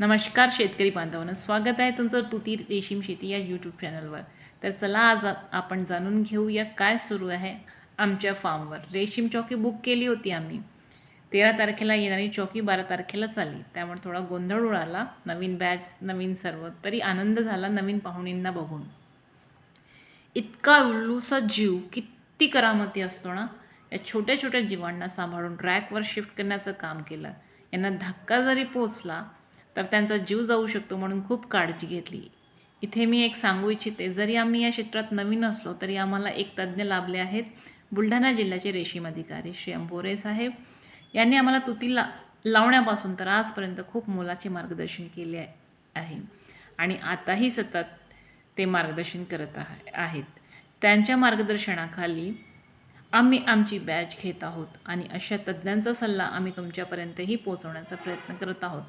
नमस्कार शेतकरी बांधवांनो स्वागत आहे तुमचं तुती रेशीम शेती या यूट्यूब चॅनलवर तर चला आज आपण जाणून घेऊया काय सुरू आहे आमच्या फार्मवर रेशीम चौकी बुक केली होती आम्ही. तेरा तारखेला येणारी चौकी बारा तारखेलाच आली त्यामुळे थोडा गोंधळ उडाला. नवीन बॅच नवीन सर्व तरी आनंद झाला नवीन पाहुणींना बघून. इतका उल्लूसा जीव किती करामती असतो ना. या छोट्या छोट्या जीवांना सांभाळून रॅकवर शिफ्ट करण्याचं काम केलं. यांना धक्का जरी पोचला तर त्यांचा जीव जाऊ शकतो म्हणून खूप काळजी घेतली. इथे मी एक सांगू इच्छिते जरी आम्ही या क्षेत्रात नवीन असलो तरी आम्हाला एक तज्ज्ञ लाभले आहेत बुलढाणा जिल्ह्याचे रेशीम अधिकारी श्री अंबोरे साहेब. यांनी आम्हाला तुती ला लावण्यापासून तर आजपर्यंत खूप मोलाचे मार्गदर्शन केले आहे आणि आताही सतत ते मार्गदर्शन करत आहेत. त्यांच्या मार्गदर्शनाखाली आम्ही आमची बॅच घेत आहोत आणि अशा तज्ज्ञांचा सल्ला आम्ही तुमच्यापर्यंतही पोहोचवण्याचा प्रयत्न करत आहोत.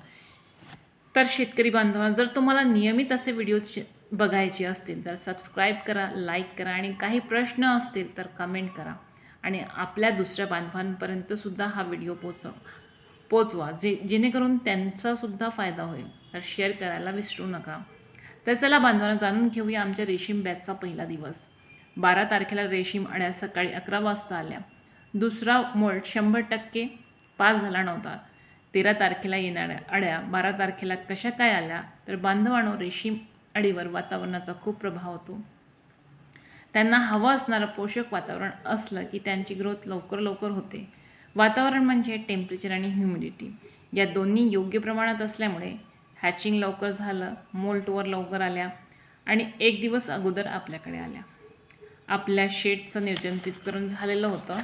तर शेतकरी बांधवांना जर तुम्हाला नियमित असे व्हिडिओज बघायचे असतील तर सबस्क्राईब करा लाईक करा आणि काही प्रश्न असतील तर कमेंट करा. आणि आपल्या दुसऱ्या बांधवांपर्यंतसुद्धा हा व्हिडिओ पोचव पोचवा जे जेणेकरून त्यांचासुद्धा फायदा होईल. तर शेअर करायला विसरू नका. तर चला बांधवांना जाणून घेऊया आमच्या रेशीम बॅचचा पहिला दिवस. बारा तारखेला रेशीम आण्या सकाळी अकरा वाजता आल्या. दुसरा मोल्ड शंभर टक्के पास झाला नव्हता. तेरा तारखेला येणाऱ्या अड्या बारा तारखेला कशा काय आल्या तर बांधवानो रेशीम अडीवर वातावरणाचा खूप प्रभाव होतो. त्यांना हवं असणारं पोषक वातावरण असलं की त्यांची ग्रोथ लवकर लवकर होते. वातावरण म्हणजे टेम्परेचर आणि ह्युमिडिटी. या दोन्ही योग्य प्रमाणात असल्यामुळे हॅचिंग लवकर झालं मोल्टवर लवकर आल्या आणि एक दिवस अगोदर आपल्याकडे आल्या. आपल्या शेडचं निर्जंतुकीकरण झालेलं होतं.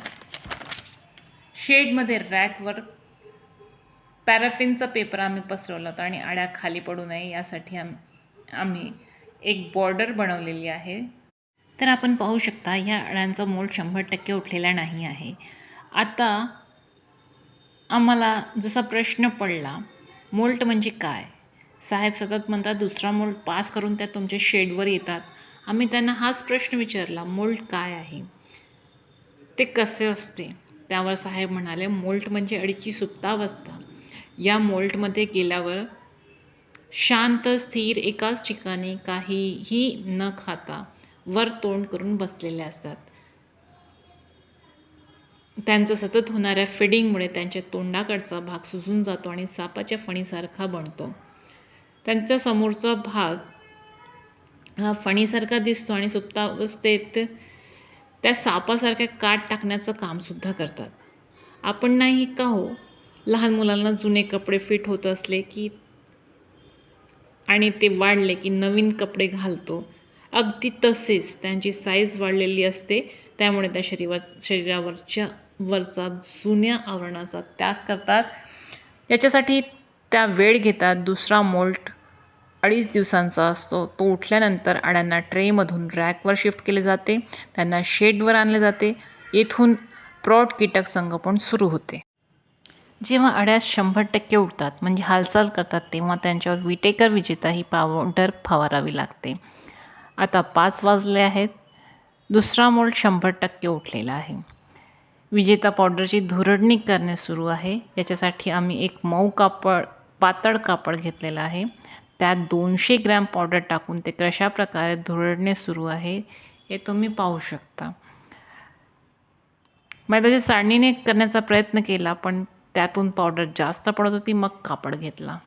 शेडमध्ये रॅकवर पॅराफिनचा पेपर आम्ही पसरवला होता आणि आड्या खाली पडू नये यासाठी आम आम्ही एक बॉर्डर बनवलेली आहे. तर आपण पाहू शकता या अळ्यांचा मोल शंभर टक्के उठलेला नाही आहे. आता आम्हाला जसा प्रश्न पडला मोल्ट म्हणजे काय? साहेब सतत म्हणतात दुसरा मोल्ट पास करून त्या तुमच्या शेडवर येतात. आम्ही त्यांना हाच प्रश्न विचारला मोल्ट काय आहे? ते कसे असते? त्यावर साहेब म्हणाले मोल्ट म्हणजे अडीची सुप्तावस्था या मोल्टमध्ये गेल्यावर शांत स्थिर एकाच ठिकाणी काहीही न खाता वर तोंड करून बसलेले असतात. त्यांचं सतत होणाऱ्या फिडिंगमुळे त्यांच्या तोंडाकडचा भाग सुजून जातो आणि सापाच्या फणीसारखा बनतो. त्यांचा समोरचा भाग हा फणीसारखा दिसतो आणि सुप्तावस्थेत त्या सापासारख्या काट टाकण्याचं कामसुद्धा करतात. आपण नाही का हो? लहान मुलांना जुने कपडे फिट होत असले की आणि ते वाढले की नवीन कपडे घालतो. अगदी तसेच त्यांची साईज वाढलेली असते. त्यामुळे त्या शरीरा शरीरावरच्या वरचा जुन्या आवरणाचा त्याग करतात. याच्यासाठी त्या वेळ घेतात. दुसरा मोल्ट अडीच दिवसांचा असतो. तो उठल्यानंतर अड्यांना ट्रेमधून रॅकवर शिफ्ट केले जाते. त्यांना शेडवर आणले जाते. येथून प्रौढ कीटक संगोपन सुरू होते. जेव्हा अड्या शंभर टक्के उठतात म्हणजे हालचाल करतात तेव्हा त्यांच्यावर विटेकर विजेता ही पावडर फवारावी लागते. आता पाच वाजले आहेत. दुसरा मोल्ड शंभर टक्के उठलेला आहे. विजेता पावडरची धुरडणी करणे सुरू आहे. याच्यासाठी आम्ही एक मऊ कापड पातळ कापड घेतलेलं आहे. त्यात दोनशे ग्रॅम पावडर टाकून ते कशा प्रकारे धुरडणे सुरू आहे हे तुम्ही पाहू शकता. मग त्याची चाळणीने करण्याचा प्रयत्न केला पण त्यातून पावडर जास्त पडत होती मग कापड घेतला.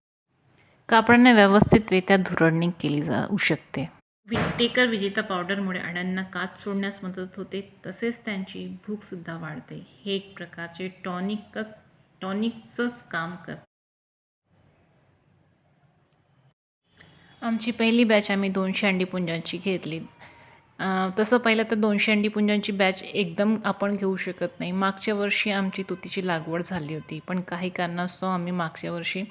कापडाने व्यवस्थितरित्या धुरडणी केली जाऊ शकते. विटेकर विजेता पावडरमुळे अड्यांना काच सोडण्यास मदत होते तसेच त्यांची भूकसुद्धा वाढते. हे एक प्रकारचे टॉनिकच टॉनिकचंच काम कर. आमची पहिली बॅच आम्ही दोनशे अंडीपुंजांची घेतली. तसं पाहिलं तर दोनशे अंडीपुंजांची बॅच एकदम आपण घेऊ शकत नाही. मागच्या वर्षी आमची तुतीची लागवड झाली होती पण काही कारणास्तव आम्ही मागच्या वर्षी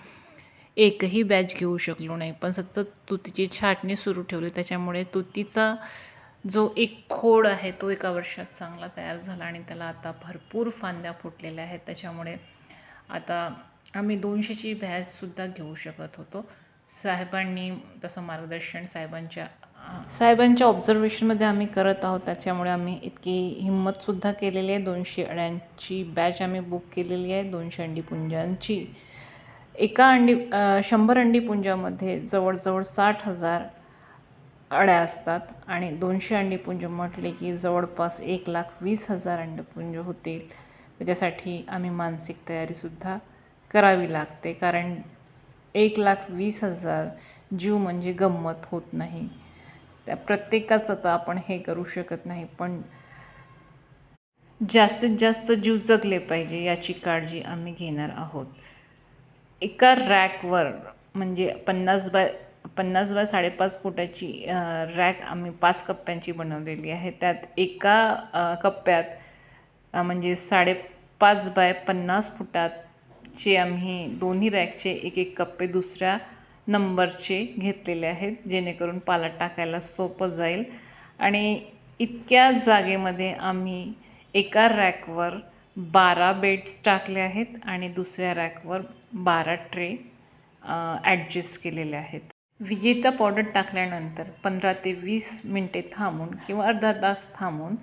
एकही बॅच घेऊ शकलो नाही. पण सतत तुतीची छाटणी सुरू ठेवली. त्याच्यामुळे तुतीचा जो एक खोड आहे तो एका वर्षात चांगला तयार झाला आणि त्याला आता भरपूर फांद्या फुटलेल्या आहेत. त्याच्यामुळे आता आम्ही दोनशेची बॅचसुद्धा घेऊ शकत होतो. साहेबांनी तसं मार्गदर्शन साहेबांच्या साहेबांच्या ऑब्झर्वेशनमध्ये आम्ही करत आहोत त्याच्यामुळे आम्ही इतकी हिंमतसुद्धा केलेली आहे. दोनशे अड्यांची बॅच आम्ही बुक केलेली आहे दोनशे अंडीपुंजांची एका अंडी शंभर अंडीपुंजामध्ये जवळजवळ साठ हजार अड्या असतात आणि दोनशे अंडीपुंज म्हटले की जवळपास एक लाख वीस हजार अंडपुंज होतील. त्याच्यासाठी आम्ही मानसिक तयारीसुद्धा करावी लागते कारण एक लाख वीस हजार जीव म्हणजे गंमत होत नाही. त्या प्रत्येकाचं तर आपण हे करू शकत नाही पण जास्तीत जास्त जीव जगले पाहिजे याची काळजी आम्ही घेणार आहोत. एका रॅकवर म्हणजे पन्नास बाय पन्नास बाय साडेपाच फुटाची रॅक आम्ही पाच कप्प्यांची बनवलेली आहे. त्यात एका कप्प्यात म्हणजे साडेपाच बाय पन्नास फुटाचे आम्ही दोन्ही रॅकचे एक एक कप्पे दुसऱ्या नंबरचे घेतलेले आहेत जेणेकरून पाला टाकायला सोपं जाईल. आणि इतक्या जागेमध्ये आम्ही एका रॅकवर बारा बेड्स टाकले आहेत आणि दुसऱ्या रॅकवर बारा ट्रे ॲडजस्ट केलेले आहेत. विजेता पावडर टाकल्यानंतर पंधरा ते वीस मिनटे थांबून किंवा अर्धा तास थांबून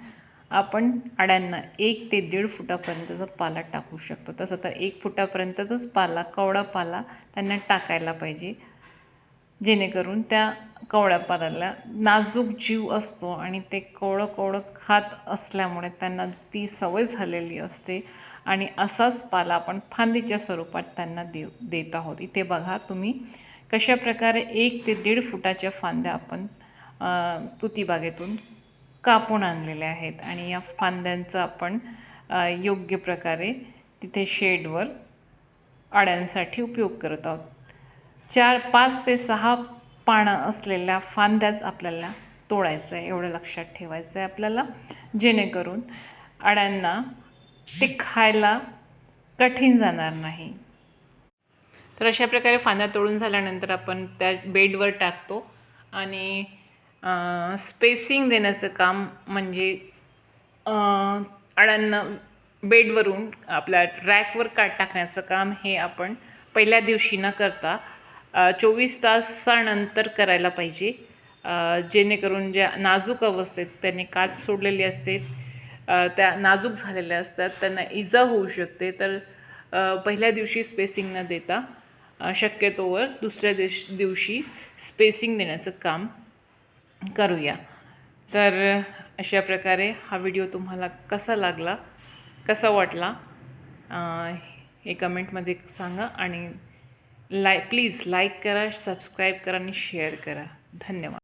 आपण अड्यांना एक ते दीड फुटापर्यंतचा पाला टाकू शकतो. तसं तर एक फुटापर्यंतचाच पाला कवडा पाला त्यांना टाकायला पाहिजे. जेणेकरून त्या कवड्या पादाला नाजूक जीव असतो आणि ते कवळं कवळं खात असल्यामुळे त्यांना ती सवय झालेली असते. आणि असाच पाला आपण फांदीच्या स्वरूपात त्यांना देऊ देत आहोत. इथे बघा तुम्ही कशा प्रकारे एक ते दीड फुटाच्या फांद्या आपण स्तुतीबागेतून कापून आणलेल्या आहेत. आणि या फांद्यांचं आपण योग्य प्रकारे तिथे शेडवर आड्यांसाठी उपयोग करत आहोत. चार पाच ते सहा पानं असलेल्या फांद्याच आपल्याला तोडायचं आहे एवढं लक्षात ठेवायचं आहे आपल्याला जेणेकरून अड्यांना ते खायला कठीण जाणार नाही. तर अशा प्रकारे फांद्या तोडून झाल्यानंतर आपण त्या बेडवर टाकतो आणि स्पेसिंग देण्याचं काम म्हणजे अं, अडांना बेडवरून आपल्या रॅकवर काट टाकण्याचं काम हे आपण पहिल्या दिवशी न करता चोवीस तासानंतर करायला पाहिजे. जेणेकरून ज्या नाजूक अवस्थेत त्यांनी काच सोडलेली असते त्या नाजूक झालेल्या असतात त्यांना इजा होऊ शकते. तर पहिल्या दिवशी स्पेसिंग न देता शक्यतोवर दुसऱ्या दिवश दिवशी स्पेसिंग देण्याचं काम करूया. तर अशा प्रकारे हा व्हिडिओ तुम्हाला कसा लागला कसा वाटला हे कमेंटमध्ये सांगा आणि लाय प्लीज लाईक करा सबस्क्राईब करा आणि शेअर करा. धन्यवाद.